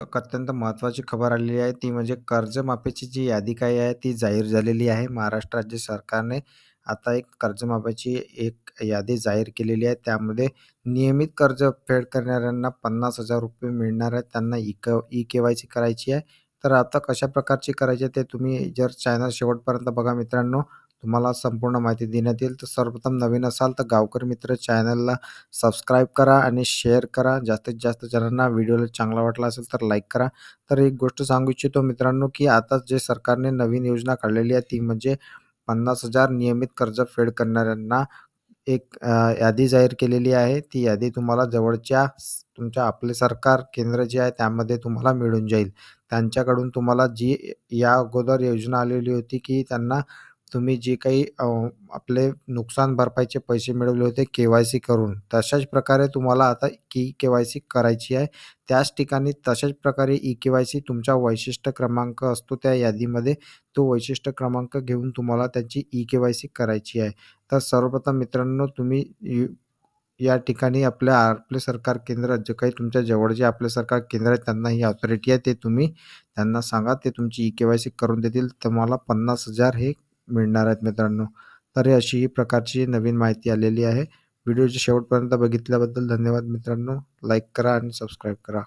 एक अत्यंत महत्त्वाची खबर आलेली आहे. ती म्हणजे कर्जमाफीची जी यादी काही आहे ती जाहीर झालेली आहे. महाराष्ट्र राज्य सरकारने आता एक कर्जमाफीची एक यादी जाहीर केलेली आहे. त्यामध्ये नियमित कर्ज फेड करणाऱ्यांना पन्नास हजार रुपये मिळणार आहेत त्यांना ई क ई के वाय सी करायची आहे. तर आता कशा प्रकारची करायची आहे ते तुम्ही जर चॅनल शेवटपर्यंत बघा मित्रांनो. तुम्हाला संपूर्ण माहिती देण्यात येईल. तर सर्वप्रथम नवीन असाल तर गावकरी मित्र चॅनलला सबस्क्राईब करा आणि शेअर करा. जास्तीत जास्त जणांना व्हिडिओला चांगला वाटला असेल तर लाईक करा. तर एक गोष्ट सांगू इच्छितो मित्रांनो की आता जे सरकारने नवीन योजना काढलेली आहे ती म्हणजे पन्नास हजार नियमित कर्ज फेड करणाऱ्यांना एक यादी जाहीर केलेली आहे. ती यादी तुम्हाला जवळच्या तुमच्या आपले सरकार केंद्र जे आहे त्यामध्ये तुम्हाला मिळून जाईल. त्यांच्याकडून तुम्हाला जी या अगोदर योजना आलेली होती की त्यांना तुम्ही जे काही आपले नुकसान भरपाईचे पैसे मिळवले होते के वाय सी करून तशाच प्रकारे तुम्हाला आता की के वाय सी करायची आहे. त्याच ठिकाणी तशाच प्रकारे ई के वाय सी तुमचा वैशिष्ट्य क्रमांक असतो त्या यादीमध्ये तो वैशिष्ट्य क्रमांक घेऊन तुम्हाला त्याची ई के वाय सी करायची आहे. तर सर्वप्रथम मित्रांनो तुम्ही या ठिकाणी आपल्या आपले सरकार केंद्र जे काही तुमच्या जवळ जे आपले सरकार केंद्र आहे त्यांना ही ऑथॉरिटी आहे ते तुम्ही त्यांना सांगा ते तुमची ई के वाय सी करून देतील. तुम्हाला पन्नास हजार हे मिळणार आहेत मित्रांनो. तर अशी ही प्रकारची नवीन माहिती आलेली आहे. व्हिडिओच्या शेवटपर्यंत बघितल्याबद्दल धन्यवाद मित्रांनो. लाईक करा आणि सबस्क्राईब करा.